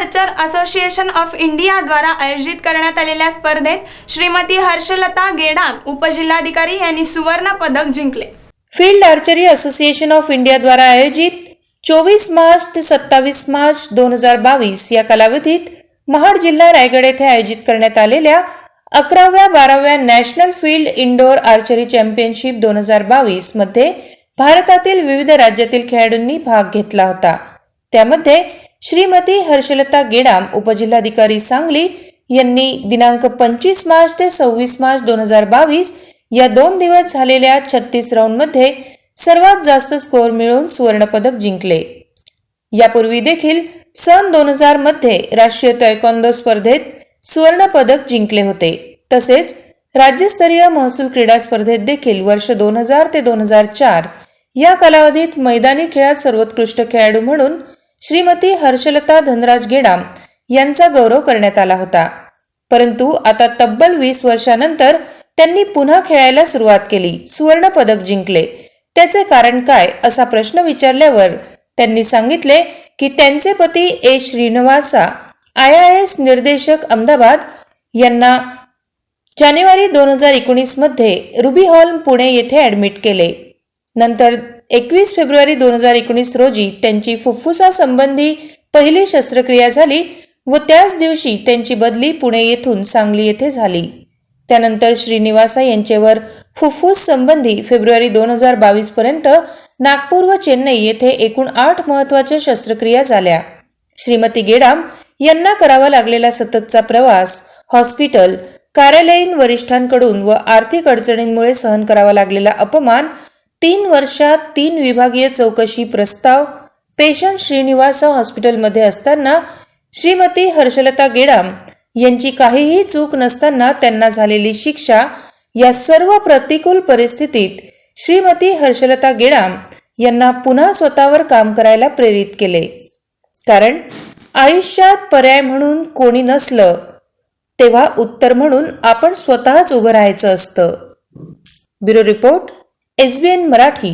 Archer association of India द्वारा आयोजित करण्यात आलेल्या स्पर्धेत श्रीमती हर्षलता गेडाम उपजिल्हाधिकारी यांनी सुवर्ण पदक जिंकले. फील्ड आर्चरी असोसिएशन ऑफ इंडियाद्वारा आयोजित चोवीस मार्च ते सत्तावीस मार्च दोन हजार बावीस या कालावधीत महाड जिल्हा रायगड येथे आयोजित करण्यात आलेल्या अकराव्या बाराव्या national field indoor archery championship दोन हजार बावीसमध्ये भारतातील विविध राज्यातील खेळाडूंनी भाग घेतला होता. त्यामध्ये श्रीमती हर्षलता गेडाम उपजिल्हाधिकारी सांगली यांनी दिनांक पंचवीस मार्च ते सव्वीस मार्च दोन हजार बावीस या दोन दिवस झालेल्या छत्तीस राऊंडमध्ये सर्वात जास्त स्कोअर मिळवून सुवर्णपदक जिंकले. यापूर्वी देखील सन दोन हजारमध्ये राष्ट्रीय तैक्वांदो स्पर्धेत सुवर्णपदक जिंकले होते. तसेच राज्यस्तरीय महसूल क्रीडा स्पर्धेत देखील वर्ष दोन हजार ते दोन हजार चार या कालावधीत मैदानी खेळात सर्वोत्कृष्ट खेळाडू म्हणून श्रीमती हर्षलता धनराज गेडाम यांचा गौरव करण्यात आला होता. परंतु आता तब्बल वीस वर्षानंतर त्यांनी पुन्हा खेळायला सुरुवात केली. सुवर्ण पदक जिंकले. त्याचे कारण काय असा प्रश्न विचारल्यावर त्यांनी सांगितले की त्यांचे पती A. Srinivasa I I S निर्देशक अहमदाबाद यांना जानेवारी दोन हजार एकोणीसमध्ये रुबी हॉल पुणे येथे ऍडमिट केले. नंतर एकवीस फेब्रुवारी दोन हजार एकोणीस रोजी त्यांची फुफ्फुसा संबंधी पहिली शस्त्रक्रिया झाली व त्याच दिवशी त्यांची बदली पुणे येथून सांगली येथे झाली. त्यानंतर श्रीनिवासा यांच्यावर फुफ्फुस संबंधी फेब्रुवारी दोन हजार बावीस पर्यंत नागपूर व चेन्नई येथे एकूण आठ महत्त्वाच्या शस्त्रक्रिया झाल्या. श्रीमती गेडाम यांना करावा लागलेला सततचा प्रवास हॉस्पिटल कार्यालयीन वरिष्ठांकडून व आर्थिक अडचणींमुळे सहन करावा लागलेला अपमान तीन वर्षात तीन विभागीय चौकशी प्रस्ताव पेशंट श्रीनिवास हॉस्पिटलमध्ये असताना श्रीमती हर्षलता गेडाम यांची काहीही चूक नसताना त्यांना झालेली शिक्षा या सर्व प्रतिकूल परिस्थितीत श्रीमती हर्षलता गेडाम यांना पुन्हा स्वतःवर काम करायला प्रेरित केले. कारण आयुष्यात पर्याय म्हणून कोणी नसलं तेव्हा उत्तर म्हणून आपण स्वतःच उभं राहायचं असतं. Bureau report S B N Marathi